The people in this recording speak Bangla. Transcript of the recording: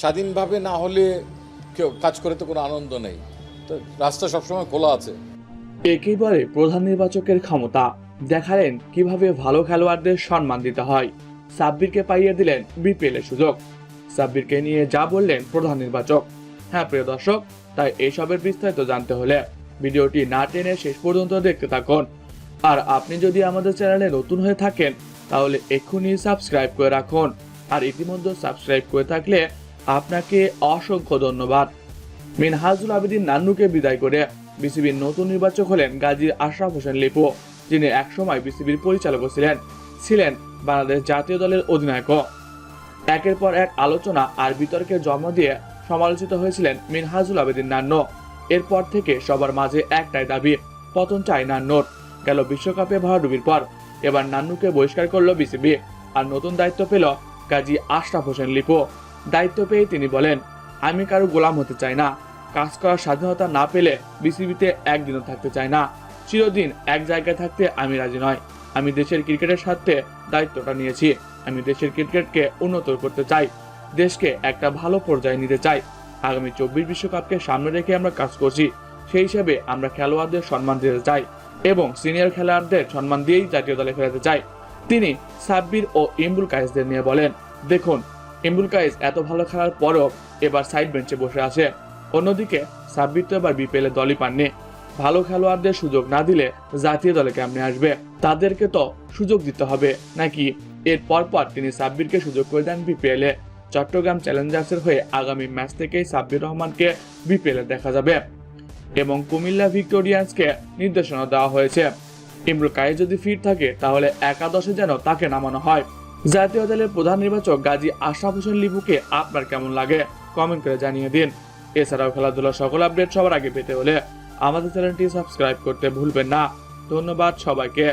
স্বাধীনভাবে না হলে কেউ কাজ করে তো কোনো আনন্দ নেই। তো রাস্তা সবসময় খোলা আছে। একেবারে প্রধান নির্বাচকের ক্ষমতা। দেখালেন কীভাবে ভালো খেলোয়াড়দের সম্মান দিতে হয়। সাব্বিরকে পাইয়ে দিলেন বিপিএল এর সুযোগ। সাব্বিরকে নিয়ে যা বললেন প্রধান নির্বাচক। হ্যাঁ প্রিয় দর্শক, তাই এসবের বিস্তারিত জানতে হলে ভিডিওটি না টেনে শেষ পর্যন্ত দেখতে থাকুন। আর আপনি যদি আমাদের চ্যানেলে নতুন হয়ে থাকেন, তাহলে এক্ষুনি সাবস্ক্রাইব করে রাখুন। আর ইতিমধ্যে সাবস্ক্রাইব করে থাকলে আপনাকে অসংখ্য ধন্যবাদ। মিনহাজুল আবেদিন নান্নুকে বিদায় করে বিসিবির নতুন নির্বাচক হলেন গাজী আশরাফ হোসেন লিপু, যিনি একসময় বিসিবির পরিচালকও ছিলেন ছিলেন বাংলাদেশ জাতীয় দলের অধিনায়ক। একের পর এক আলোচনা আর বিতর্কের জন্ম দিয়ে সমালোচিত হয়েছিলেন মিনহাজুল আবেদিন নান্নু। এরপর থেকে সবার মাঝে একটাই দাবি, পতন চাই নান্নুর। গেল বিশ্বকাপে ভরাডুবির পর এবার নান্নুকে বহিষ্কার করল বিসিবি। আর নতুন দায়িত্ব পেল গাজী আশরাফ হোসেন লিপু। দায়িত্ব পেয়ে তিনি বলেন, আমি কারও গোলাম হতে চাই না। কাজ করার স্বাধীনতা না পেলে বিসিবিতে একদিনও থাকতে চাই না। চিরদিন এক জায়গায় থাকতে আমি রাজি নয়। আমি দেশের ক্রিকেটের স্বার্থে দায়িত্বটা নিয়েছি। আমি দেশের ক্রিকেটকে উন্নত করতে চাই। দেশকে একটা ভালো পর্যায়ে নিতে চাই। আগামী চব্বিশ বিশ্বকাপকে সামনে রেখে আমরা কাজ করছি। সেই হিসেবে আমরা খেলোয়াড়দের সম্মান দিতে চাই এবং সিনিয়র খেলোয়াড়দের সম্মান দিয়েই জাতীয় দলে ফেরাতে চাই। তিনি সাব্বির ও ইমরুল কায়েসদের নিয়ে বলেন, দেখুন কায়েস এত ভালো খেলার পরও এবার সাইড বেঞ্চে বসে আছে। অন্যদিকে সাব্বির তো এবার বিপিএল দলই পাননি। ভালো খেলোয়াড়দের সুযোগ না দিলে জাতীয় দলে কেমনে আসবে? তাদেরকে তো সুযোগ দিতে হবে, নাকি এর পরপর তিনি সাব্বিরকে সুযোগ করে দেন বিপিএল এ চট্টগ্রাম চ্যালেঞ্জার্সের হয়ে আগামী ম্যাচ থেকেই সাব্বির রহমানকে বিপিএল দেখা যাবে এবং কুমিল্লা ভিক্টোরিয়ান্সকে নির্দেশনা দেওয়া হয়েছে। ইমরুল কায়ে যদি ফিট থাকে, তাহলে একাদশে যেন তাকে নামানো হয়। জাতীয় দলের প্রধান নির্বাচক গাজী আশরাফ হোসেন লিপুকে আপনার কেমন লাগে? কমেন্ট করে জানিয়ে দিন। এছাড়াও খেলাধুলার সকল আপডেট সবার আগে পেতে হলে আমাদের চ্যানেলটি সাবস্ক্রাইব করতে ভুলবেন না। ধন্যবাদ সবাইকে।